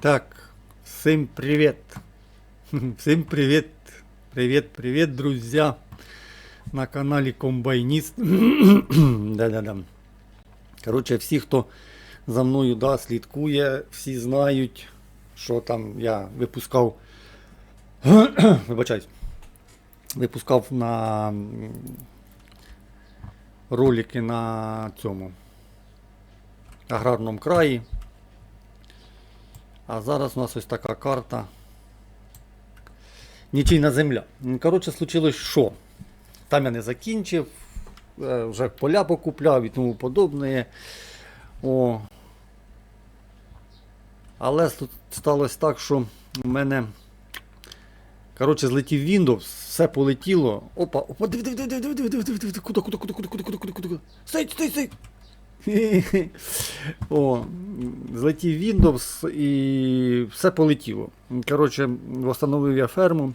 Так, всім привіт. Всім привіт. Привіт, привіт, друзі. На каналі Комбайніст. Да-да-да. Коротше, всі, хто за мною да, слідкує, всі знають, що там я випускав. Вибачаюсь. Випускав на ролики на цьому аграрному краї. А зараз у нас ось така карта. Нічийна земля. Коротше, случилось що? Там я не закінчив, е, вже поля покупляв і тому подобне. О. Але тут сталося так, що в мене. Коротше, злетів Windows, все полетіло. Опа, опа, диви, диви, диви, диви, диви, диви, диви, диви, куди, куди, куди, куди, куди, куди, куди, куди. Стій, стій, стій. О, злетів Windows і все полетіло. Коротше, встановив я ферму.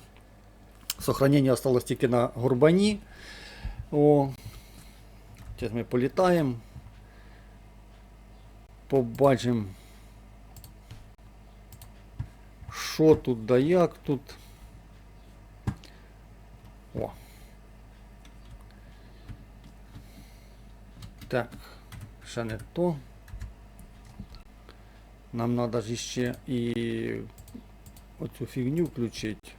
Сохранення осталось тільки на горбані. О, зараз ми політаємо. Побачимо. Що тут да як тут. О. Так, ще то. Нам треба ж ще і оцю фігню включити.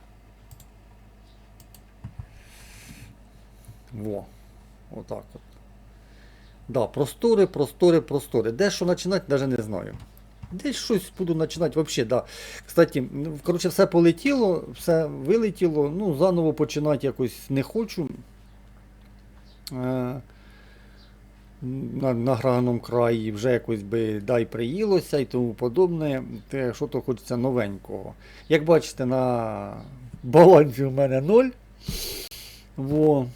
Во. Отак от. Да, простори, простори, простори. Де що починати, навіть не знаю. Десь щось буду починати взагалі, да. Кстати, коротше, все полетіло, все вилетіло. Ну, заново починати якось не хочу. Е, на, на граному краї вже якось би дай приїлося і тому подобне. Те, що то хочеться новенького. Як бачите, на балансі у мене 0. Во.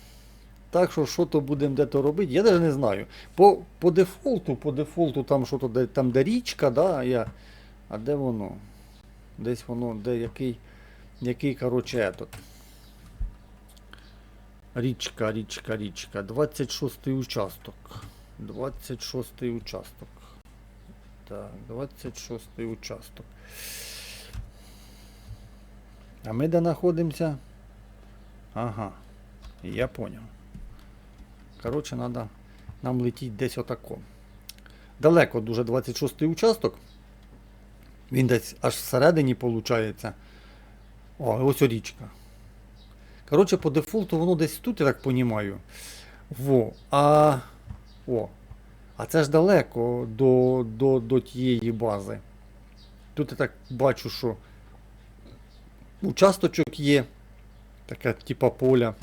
Так що, що то будемо де то робити, я навіть не знаю. По, по дефолту, по дефолту там що то де, там де річка, да, я, а де воно? Десь воно, де який, який, короче, этот. Річка, річка, річка. 26 участок. 26 участок. Так, 26 участок. А ми де знаходимося? Ага, я понял. Коротше, треба нам летіти десь отако. Далеко дуже 26 участок. Він десь аж всередині виходить. О, ось річка. Коротше, по дефолту воно десь тут, я так розумію. Во. А. О. А це ж далеко до, до, до тієї бази. Тут я так бачу, що участочок є. Таке, типа поля.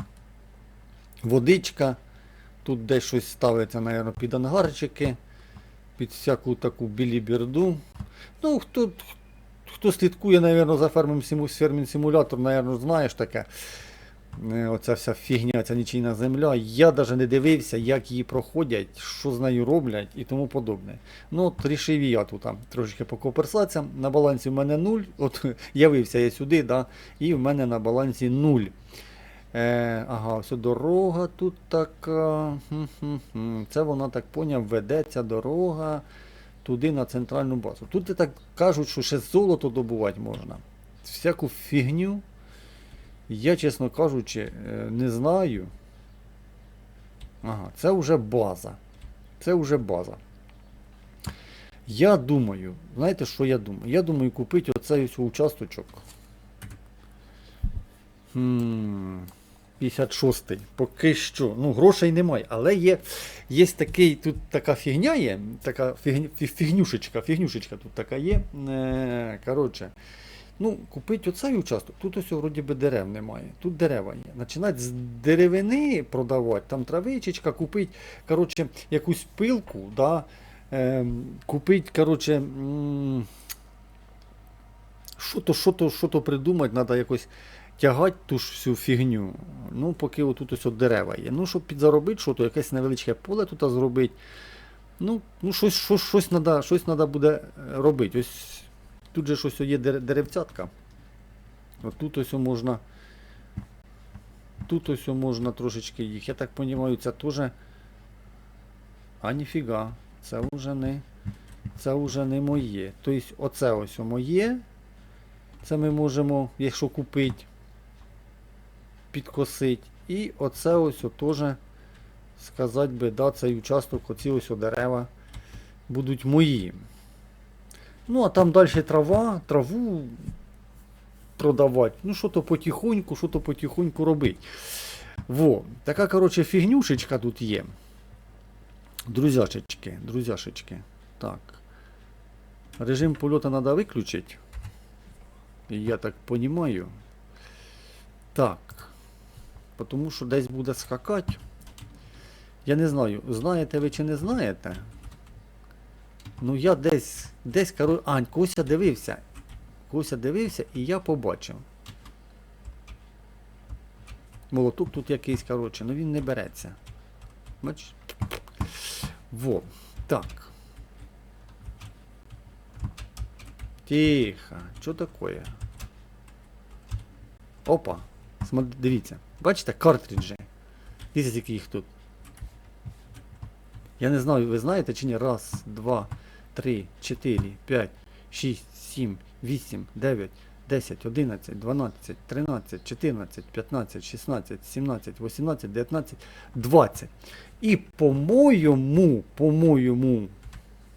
Водичка. Тут десь щось ставиться, мабуть, під ангарчики, під всяку таку біліберду. Ну, хто, хто слідкує, мабуть, за фермом фермін симулятор, мабуть, знаєш таке. Е, Оця вся фігня, ця нічийна земля. Я навіть не дивився, як її проходять, що з нею роблять і тому подобне. Ну, от я тут там трошки покоперсатися. На балансі в мене 0. От явився я сюди, да, і в мене на балансі 0. Е, ага, все дорога тут така. Це вона так поняв, ведеться дорога туди на центральну базу. Тут так кажуть, що ще золото добувати можна. Всяку фігню. Я, чесно кажучи, е, не знаю. Ага, це вже база. Це вже база. Я думаю, знаєте, що я думаю? Я думаю купити оцей участочок. 56-й. Поки що. Ну, грошей немає. Але є є такий, тут така фігня є, така фігнюшечка, фігнюшечка тут така є. Е, коротше. Ну, купити оцей участок, тут ось вроді би дерев немає. Тут дерева є. Починати з деревини продавати, там травичечка, купити коротше, якусь пилку, да, ем, купити, коротше, що то, що то, що то придумати, треба якось тягати ту ж всю фігню. Ну, поки отут ось от дерева є. Ну, щоб підзаробити, що то якесь невеличке поле тут зробити. Ну, ну щось, щось, щось, треба, щось буде е, робити. Ось тут же щось є деревцятка. От тут ось можна. Тут ось можна трошечки їх. Я так розумію, це теж. А ніфіга. Це вже не. це вже не моє. Тобто оце ось моє. Це ми можемо, якщо купити, підкосити. І оце ось теж сказати би, да, цей участок, оці ось дерева будуть мої. Ну, а там далі трава, траву продавати. Ну, що то потихоньку, що то потихоньку робити. Во, така, коротше, фігнюшечка тут є. Друзяшечки, друзяшечки. Так. Режим польоту треба виключити. Я так розумію. Так. Тому що десь буде скакати. Я не знаю, знаєте ви чи не знаєте. Ну я десь, десь, коротше, Ань, когось я дивився. Когось я дивився і я побачив. Молоток тут якийсь, коротше, ну він не береться. Бачиш? Во. Так. Тихо. Що таке? Опа. Дивіться. Бачите, картриджі. Дивіться, скільки їх тут. Я не знаю, ви знаєте чи ні? Раз, два, три, чотири, п'ять, шість, сім, вісім, дев'ять, десять, одинадцять, дванадцять, тринадцять, чотирнадцять, п'ятнадцять, шістнадцять, сімнадцять, вісімнадцять, дев'ятнадцять, двадцять. І по-моєму, по-моєму,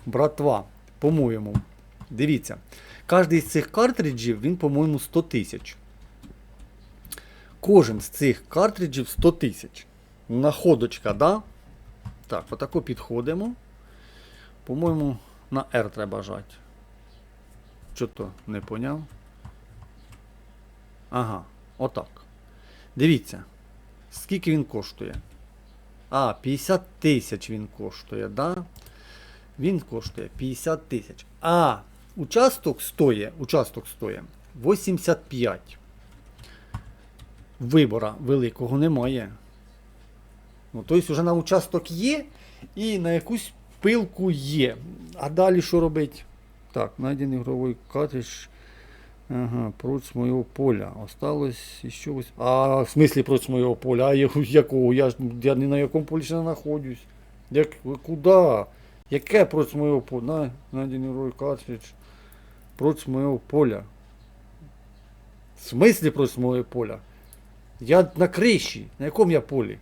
братва, по-моєму, дивіться, кожний з цих картриджів, він, по-моєму, 100 тисяч. Кожен з цих картриджів 100 тисяч. Находочка, да? Так, отако підходимо. По-моєму, на R треба жати. Що то не поняв? Ага, отак. Дивіться, скільки він коштує. А, 50 тисяч він коштує, да? Він коштує 50 тисяч. А, участок стоїть, участок стоїть 85. Вибора великого немає. Ну, тобто вже на участок є і на якусь пилку є. А далі що робить? Так, найден ігровий картридж. Ага, прочь моєго поля. Осталось ще ось. А, в смислі прочь моєго поля? А я- якого? Я ж я ні на якому полі ще знаходжусь. Як, куди? Яке прочь моєго поля? На, найден ігровий картридж. Прочь моєго поля. В смислі прочь моєго поля? Я на криші. На якому я полі?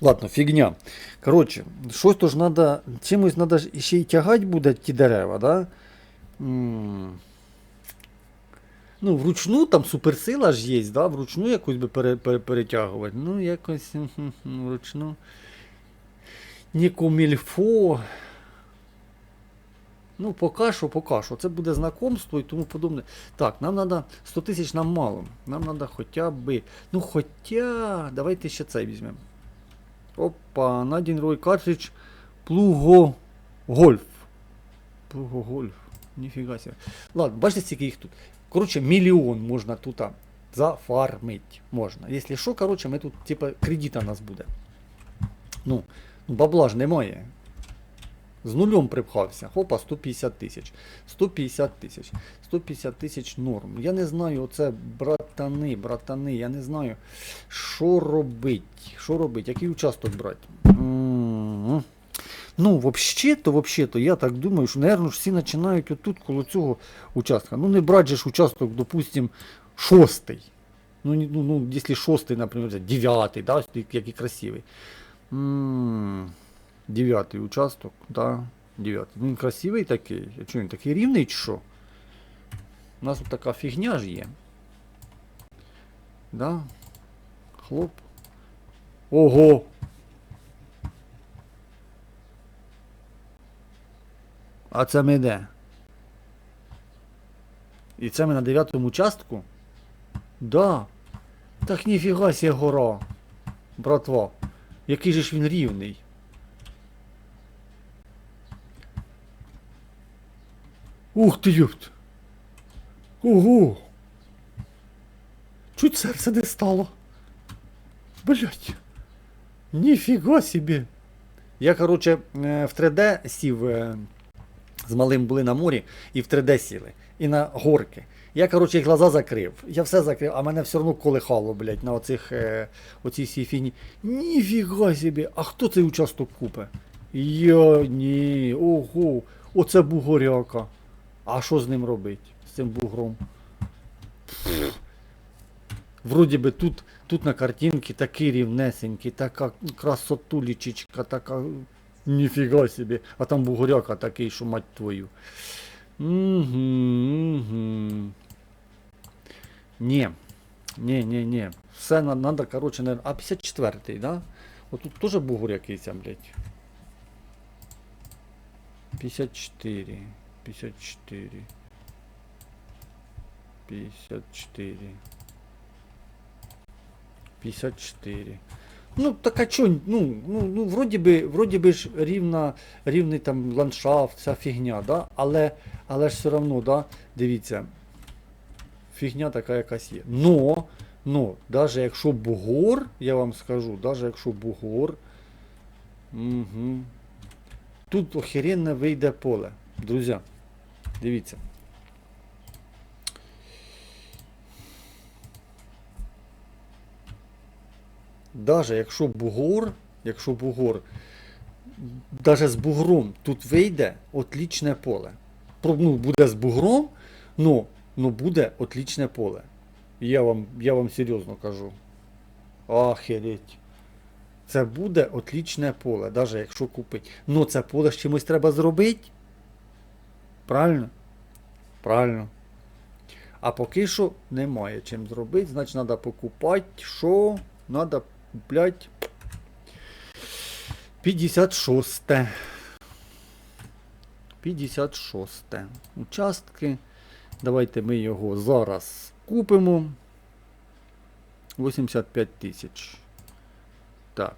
Ладно, фігня. Коротше, щось то ж треба, чимось треба ще й тягати буде ті дерева, да? Ну, вручну там суперсила ж є, да? вручну якусь би пере, пере, перетягувати. Ну, якось вручну. Не комільфо. Ну, поки що, поки що. Це буде знакомство і тому подобне. Так, нам треба 100 тисяч нам мало. Нам треба хоча б. Ну, хоча. Давайте ще цей візьмемо. Опа, Рой картридж Плуго Гольф. Плуго Гольф. Ніфіга себе. Ладно, бачите, скільки їх тут. Коротше, мільйон можна тут зафармить. Можна. Якщо що, коротше, ми тут, типа, кредита у нас буде. Ну, бабла ж немає. З нульом припхався. Хопа, 150 тисяч. 150 тисяч. 150 тисяч норм. Я не знаю, оце братани, братани, я не знаю, що робить. Що робить, який участок брати. М. Ну, взагалі-то, взагалі-то, я так думаю, що, наверное, всі починають отут коло цього участка. Ну, не брати же ж участок, допустим, шостий. Ну, ну, ну якщо шостий, наприклад, дев'ятий, да, який красивий. М, Дев'ятий участок, да, дев'ятий. Ну, він красивий такий. Чого він такий рівний чи що? У нас тут така фігня ж є. Да? Хлоп. Ого! А це ми де? І це ми на дев'ятому участку? Да. Так ніфіга сі гора. Братва. Який же ж він рівний. Ух ти ёпт. Ого. Чуть серце не стало. Блять. Ніфіга собі. Я, короче, е, в 3D сів. е, З малим були на морі і в 3D сіли. І на горки. Я, короче, глаза закрив. Я все закрив, а мене все одно колихало, блядь, на оцих е, оцій всій фіні. Ніфіга собі. А хто цей участок купе? Я ні. Ого. Оце бугоряка. А що з ним робить? З цим бугром? Вроді би тут, тут на картинці такий рівнесенький, така красотулічечка, така. Ніфіга собі. А там бугоряка такий, що мать твою. Угу, угу. Ні. Ні, ні, ні. Все на- надо, короче, не... А 54-й, да? От тут теж бугор якийсь, блядь. 54. 54. 54. 54. Ну, так а чо, ну, ну, ну вроді би, вроді би ж рівна, рівний там ландшафт, ця фігня, да? але, але ж все одно, да? дивіться, фігня така якась є. Но, но, навіть якщо бугор, я вам скажу, навіть якщо бугор, угу, тут охеренне вийде поле. Друзі, дивіться. Даже якщо бугор, якщо бугор, даже з бугром тут вийде отлічне поле. Ну, буде з бугром, ну, ну буде отлічне поле. Я вам, я вам серйозно кажу. Охереть. Це буде отлічне поле, навіть якщо купити. Ну це поле з чимось треба зробити. Правильно? Правильно. А поки що немає чим зробити, значить треба покупати, що треба купляти 56. 56. Участки. Давайте ми його зараз купимо. 85 тисяч. Так.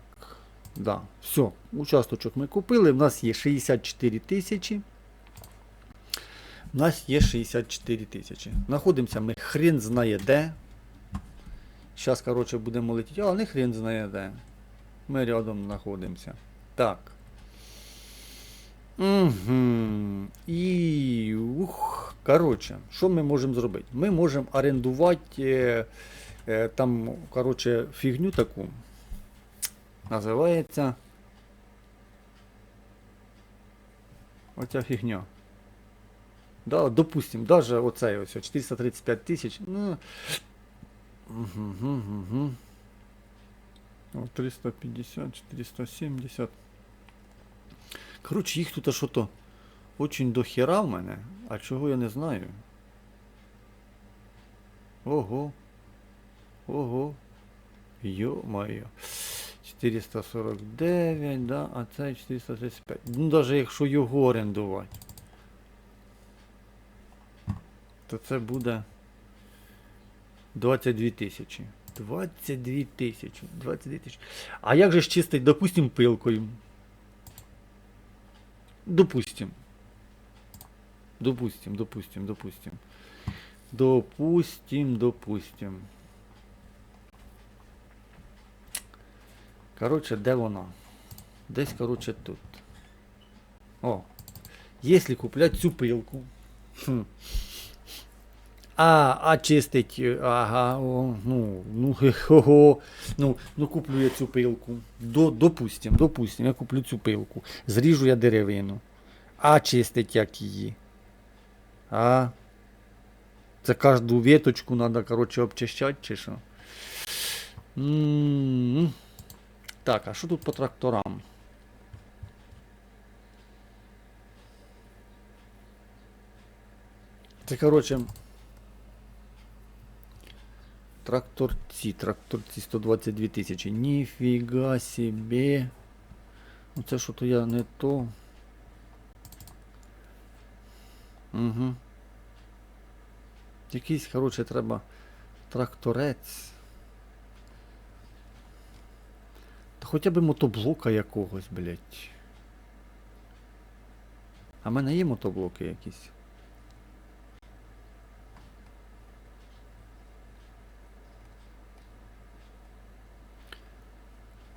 Да. Все, участочок ми купили. У нас є 64 тисячі. У нас є 64 тисячі. Знаходимося ми хрен знає де. Зараз, коротше, будемо летіти, але не хрен знає де. Ми рядом знаходимося. Так. Угу. І. Ух. Коротше, що ми можемо зробити? Ми можемо орендувати е, е, там, коротше, фігню таку. Називається. Оця фігня. Да, допустим, даже оцей ось 435 тисяч. Ну. Угу, угу, угу. 350, 470. Коротше, їх тут що-то очень до хера в мене, а чого я не знаю. Ого. Ого. Йо-моє. 449, да, а це 435. Ну, навіть якщо його орендувати, то це буде 22 тисячі. 22 тисячі. 22 тисячі. А як же ж чистить, допустим, пилкою? Допустим. Допустим, допустим, допустим. Допустим, допустим. Короче, де вона? Десь, короче, тут. О. Если куплять цю пилку. Хм. А, а чистить, ага, о, ну, ну, хе-хо, ну, ну куплю я цю пилку. До, допустим, допустим, я куплю цю пилку. Зріжу я деревину. А чистить як її. А. Це кожну веточку треба, коротше, обчищати чи що? Так, а що тут по тракторам? Це, коротше, тракторці, тракторці 122 тисячі. Ніфіга собі. Ну це що то я не то. Угу. Якийсь, коротше, треба тракторець. Та хоча б мотоблока якогось, блядь. А в мене є мотоблоки якісь.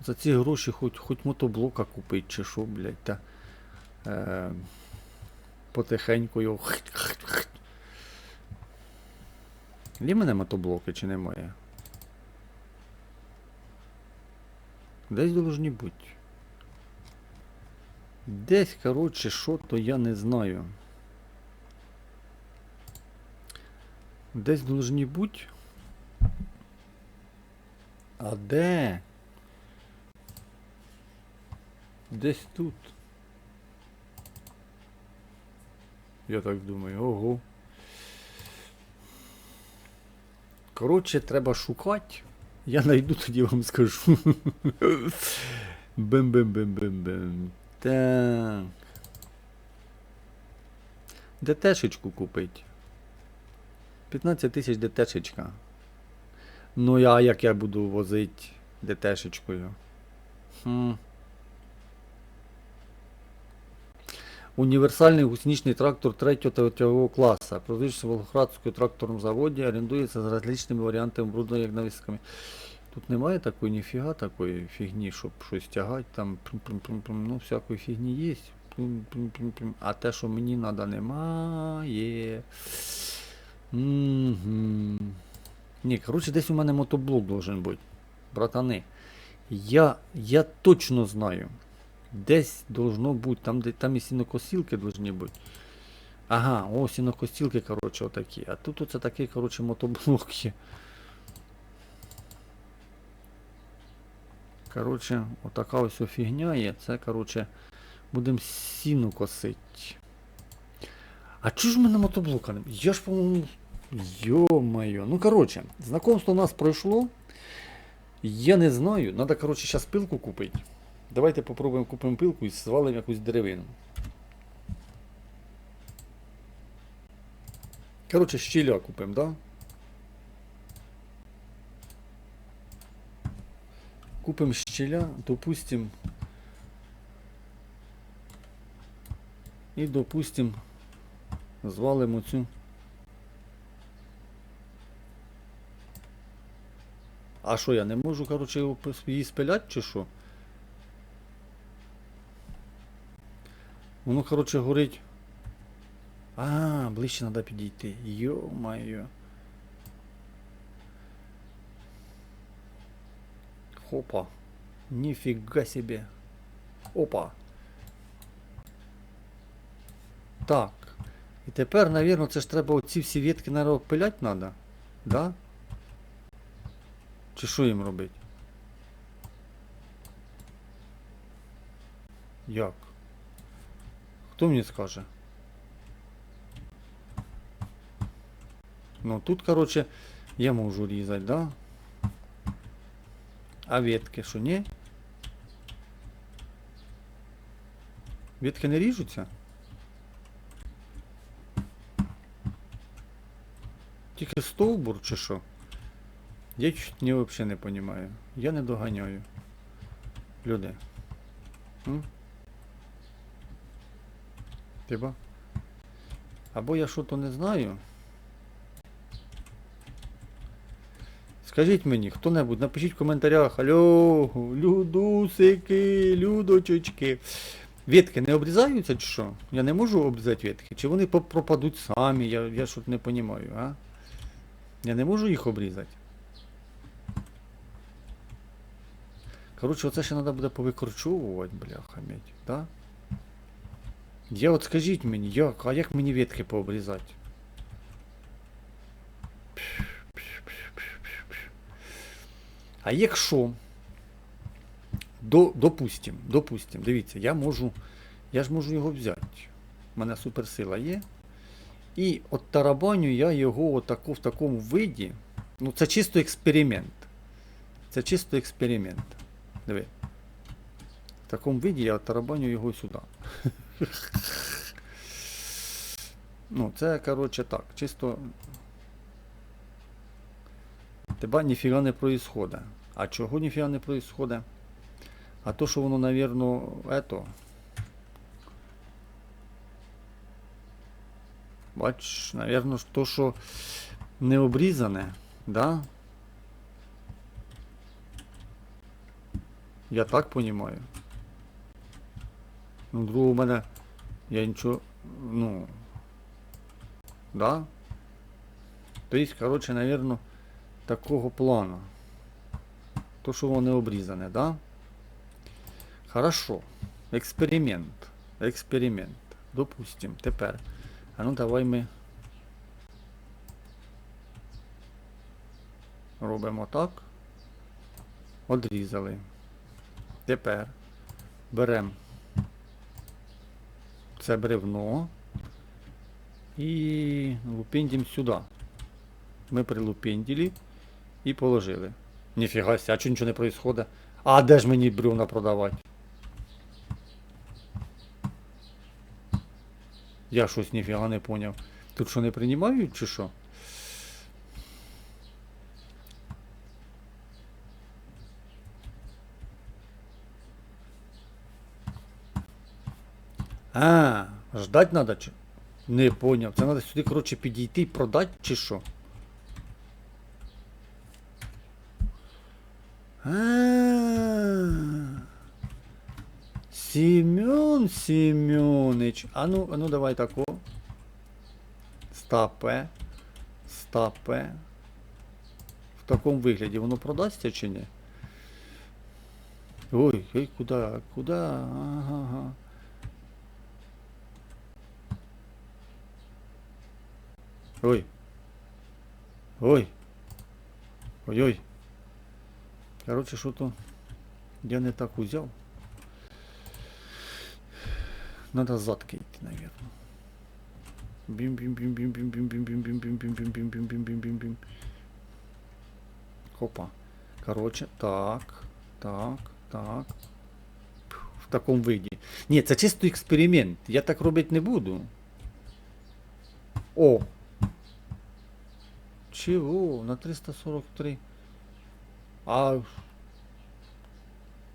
За ці гроші хоч, хоч мотоблока купить чи що, блядь, та е, потихеньку його. Є мене мотоблоки чи немає? Десь должні бути. Десь, коротше, що то я не знаю. Десь должні бути. А де? Десь тут. Я так думаю, ого. Коротше, треба шукати. Я знайду, тоді вам скажу. Бим-бим-бим-бим-бим. Так. ДТшечку купить. 15 тисяч ДТшечка. Ну я як я буду возити ДТшечкою? Хм. Універсальний гусеничний трактор 3 та 3 класу. Производиться в Волгоградському тракторному заводі, орендується з различними варіантами брудної навісками. Тут немає такої ніфіга такої фігні, щоб щось тягати, там прим-прим-прим-прим, ну всякої фігні є. Прим-прим-прим-прим. А те, що мені треба, немає. Угу. Ні, коротше, десь у мене мотоблок должен бути. Братани. Я, я точно знаю. Десь должно бути, там, де, там і сінокосілки должні бути. Ага, о, сінокосілки, коротше, отакі. А тут оце такий, коротше, мотоблок є. Коротше, отака ось фігня є. Це, коротше, будемо сіну косити. А чого ж в мене мотоблока? Я ж, по-моєму. Йо-моє. Ну, коротше, знакомство у нас пройшло. Я не знаю. Надо, коротше, зараз пилку купити. Давайте попробуємо купимо пилку і звалимо якусь деревину. Коротше, щіля купимо, да? Купимо щеля, допустим. І допустим, звалимо цю. А що, я не можу, коротше, її спиляти чи що? Воно, коротше, горить. А, ближче треба підійти. Йо-моє. Хопа. Нифига себе. Опа. Так. І тепер, навірно, це ж треба оці всі ветки, наверное, пилять треба. Да? Чи що їм робити? Як? Хто мені скаже? Ну тут, короче, я можу різати, да? А ветки що, ні? Ветки не ріжуться? Тільки стовбур чи що? Я чуть не взагалі не розумію. Я не доганяю. Люди. Хіба? Або я що то не знаю. Скажіть мені, хто-небудь, напишіть в коментарях, алло, людусики, людочечки. Ветки не обрізаються чи що? Я не можу обрізати ветки? Чи вони пропадуть самі? Я, я щось не розумію, а? Я не можу їх обрізати. Коротше, оце ще треба буде повикорчовувати, бляха медь, да? Я от скажіть мені, як, а як мені ветки пообрізати? А якщо, до, допустим, допустим, дивіться, я можу, я ж можу його взяти. У мене суперсила є. І от тарабаню я його отаку, в такому виді. Ну це чисто експеримент. Це чисто експеримент. Диви. В такому виді я тарабаню його сюди. Ну, це, коротше, так, чисто. Тебе ніфіга не происходить. А чого ніфіга не происходить? А то, що воно, навірно, ето. Бач, навірно, то, що не обрізане, да? Я так понімаю. Ну, другого в мене я нічого, ну, да? Тобто, коротше, навірно, такого плану. То, що воно не обрізане, да? Хорошо. Експеримент. експеримент. Допустим, тепер. А ну давай ми робимо так. Одрізали. Тепер беремо це бревно і лупіндім сюди. Ми прилупінділи і положили. Ніфіга ся, а чого нічого не відбувається? А де ж мені бревна продавати? Я щось ніфіга не поняв. Тут що не приймають чи що? А, ждать надо чи? Не поняв. Це треба сюди, коротше, підійти і продати чи що? А. Семен Семенович. А ну, а ну давай тако. Стапе. Стапе. В такому вигляді воно продасться чи ні? Ой, ой, куди? Куди? Ага. Ой. Ой. Ой-ой. Короче, что-то я не так узял. Надо задки идти, наверное. бим бим бим бим бим бим бим бим бим бим бим бим бим бим бим бим бим Хопа. Короче, так, так, так. В такому виді. Ні, це чисто експеримент. Я так робити не буду. О! Чего? На 343. А.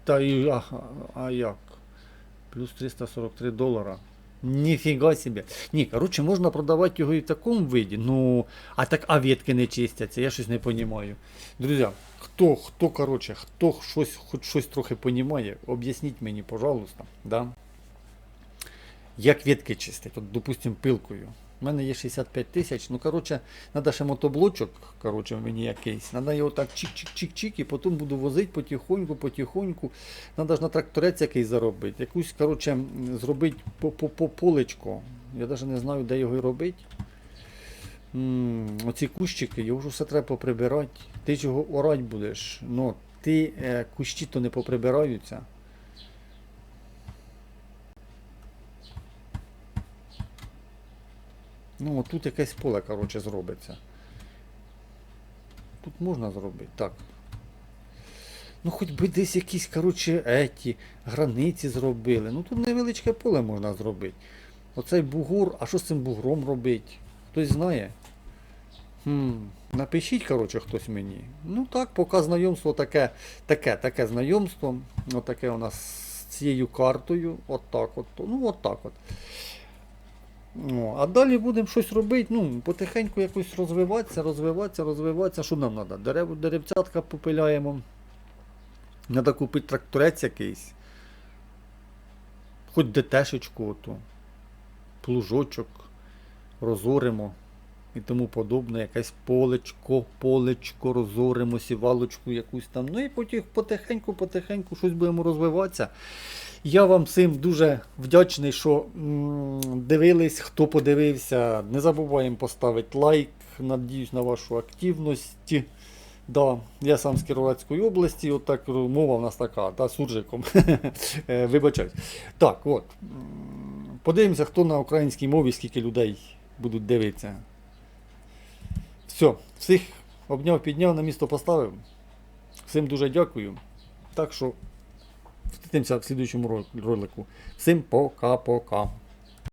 Та і. А, а як? Плюс 343 долара. Ніфіга себе. Ні, коротше, можна продавати його і в такому виді. Ну, а так а ветки не чистяться, я щось не розумію. Друзі, хто, хто, коротше, хто щось, хоч щось трохи розуміє, об'ясніть мені, пожалуйста, да? як ветки чистять, от, допустим, пилкою. У мене є 65 тисяч. Ну, коротше, треба ще мотоблочок, коротше, мені якийсь. Треба його так чик-чик-чик-чик, і потім буду возити потихоньку, потихоньку. Треба ж на тракторець якийсь заробити. Якусь, коротше, зробити по, по, по полечко. Я навіть не знаю, де його робити. М, Оці кущики, його ж все треба поприбирати. Ти ж його орати будеш. Ну, ти е, кущі то не поприбираються. Ну, тут якесь поле, коротше, зробиться. Тут можна зробити, так. Ну, хоч би десь якісь, коротше, еті, границі зробили. Ну тут невеличке поле можна зробити. Оцей бугор, а що з цим бугром робити? Хтось знає? Хм, напишіть, коротше, хтось мені. Ну так, поки знайомство таке, таке, таке знайомство. Отаке у нас з цією картою. От от. Ну, от от. О, а далі будемо щось робити, ну, потихеньку якось розвиватися, розвиватися, розвиватися. Що нам треба? Дерев, деревцятка попиляємо. Треба купити тракторець якийсь. Хоч ДТшечку ото. Плужочок. Розоримо і тому подобне. Якесь полечко, полечко, розоримо, сівалочку якусь там. Ну і потім потихеньку, потихеньку щось будемо розвиватися. Я вам всім дуже вдячний, що дивились, хто подивився. Не забуваємо поставити лайк. Надіюсь на вашу активність. Да, я сам з Кіровоградської області, от мова в нас така, та суржиком. Е, Вибачаюсь. Так, от. Подивимося, хто на українській мові, скільки людей будуть дивитися. Все, всіх обняв, підняв, на місто поставив. Всім дуже дякую. Так що Встретимося в слідуючому ролику. Всім пока-пока.